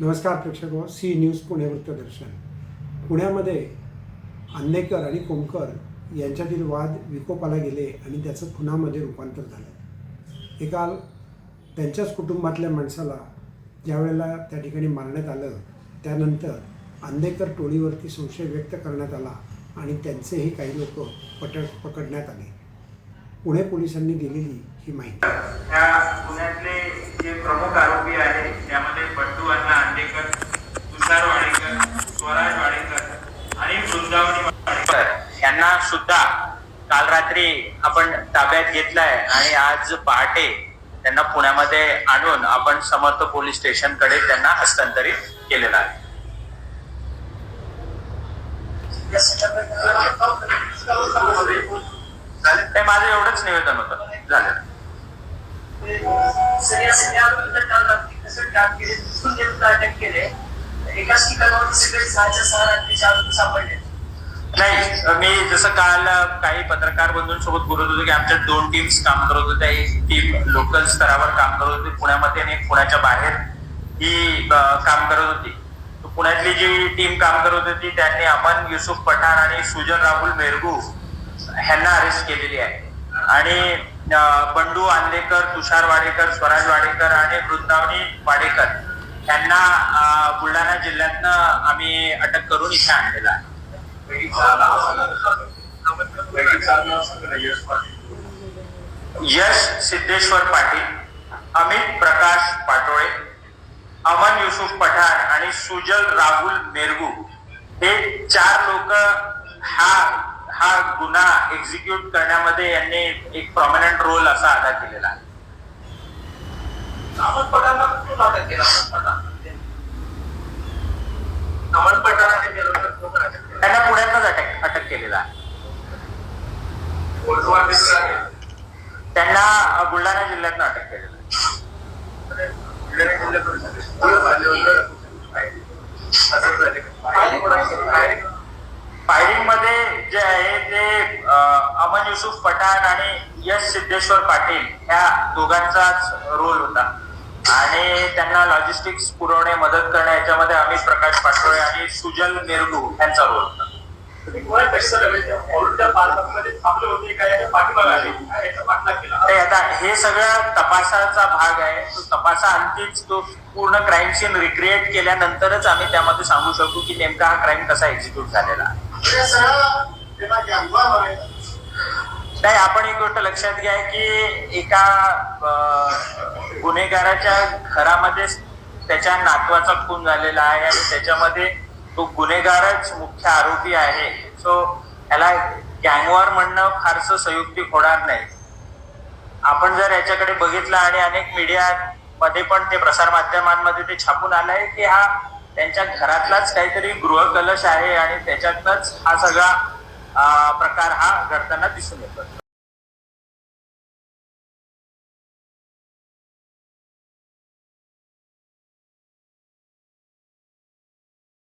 नमस्कार प्रेक्षक हो. सी न्यूज पुणे वृत्तदर्शन. पुण्यामध्ये अन्नेकर आणि कोमकर यांच्यातील वाद विकोपाला गेले आणि त्याचं खुनामध्ये रूपांतर झालं. एका त्यांच्याच कुटुंबातल्या माणसाला ज्यावेळेला त्या ठिकाणी मारण्यात आलं त्यानंतर अन्नेकर टोळीवरती संशय व्यक्त करण्यात आला आणि त्यांचेही काही लोक पट पकडण्यात आले. पुणे पोलिसांनी दिलेली ही माहिती. पुण्यातले जे प्रमुख आरोपी आहेत त्यामध्ये बट्टू अण्णा अंडेकर तुषार वाडेकर स्वराज वाडेकर आणि वृंदावनी वाडेकर यांना सुद्धा काल रात्री आपण ताब्यात घेतलाय आणि आज पहाटे त्यांना पुण्यामध्ये आणून आपण समर्थ पोलीस स्टेशनकडे त्यांना हस्तांतरित केलेलं आहे. ते माझं एवढंच निवेदन होतं. झालं. सगळ्या सगळ्या काम लागते कसं काम केले दुसरून जे तुला अटक केले एकाच ठिकाणावर सगळे सहाच्या सहा रात्रीचे आरोपी सापडले नाही मी जसं काल काही पत्रकार बंधूंसोबत बोलत होतो की आमच्या दोन टीम्स काम करत होत्या एक टीम लोकल स्तरावर काम करत होती पुण्यामध्ये आणि पुण्याच्या बाहेर. ही काम करत होती. पुण्यातली जी टीम काम करत होती त्यांनी अमन युसुफ पठाण आणि सुजन राहुल मेरगू ह्यांना अरेस्ट केलेली आहे. आणि बंडू आंदेकर तुषार वाडेकर स्वराज वाडेकर आणि वृंदावनी वाडेकर यांना बुलढाणा जिल्ह्यातनं आम्ही अटक करून इथे आणलेला आहे. यश सिद्धेश्वर पाटील अमित प्रकाश पाटोळे अमन युसुफ पठाण आणि सुजल राहुल मेरगू हे चार लोक हा हा गुन्हा एक्झिक्यूट करण्यामध्ये यांनी एक प्रॉमिनंट रोल असा अदा केलेला आहे? त्यांना पुण्यातच अटक अटक केलेला आहे. त्यांना बुलढाणा जिल्ह्यातनं अटक केलेलं आहे जिल्ह्यात? फायरिंगमध्ये जे आहे ते अ, अमन युसुफ पठाण आणि यश सिद्धेश्वर पाटील ह्या दोघांचाच रोल होता. आणि त्यांना लॉजिस्टिक्स पुरवणे मदत करणे याच्यामध्ये अमित प्रकाश पाटोळे आणि सुजल मेरगू यांचा रोल होता. म्हणजे आता हे सगळं तपासाचा भाग आहे. तो तपासा अंतीच तो पूर्ण क्राईम सीन रिक्रिएट केल्यानंतरच आम्ही त्यामध्ये सांगू शकतो की नेमका हा क्राईम कसा एक्झिक्यूट झालेला आहे. नाही आपण एक गोष्ट लक्षात घ्या की एका गुन्हेगाराच्या घरामध्ये त्याच्या नातवाचा खून झालेला आहे आणि त्याच्यामध्ये तो गुन्हेगारच मुख्य आरोपी आहे. सो याला गँगवॉर म्हणणं फारसं संयुक्तिक होणार नाही. आपण जर याच्याकडे बघितलं आणि अनेक मीडिया मध्ये पण ते प्रसार माध्यमांमध्ये ते छापून आलंय की हा त्यांच्या घरातलाच काहीतरी गृहकलश आहे आणि त्याच्यातनच हा सगळा प्रकार हा घडताना दिसून येतो.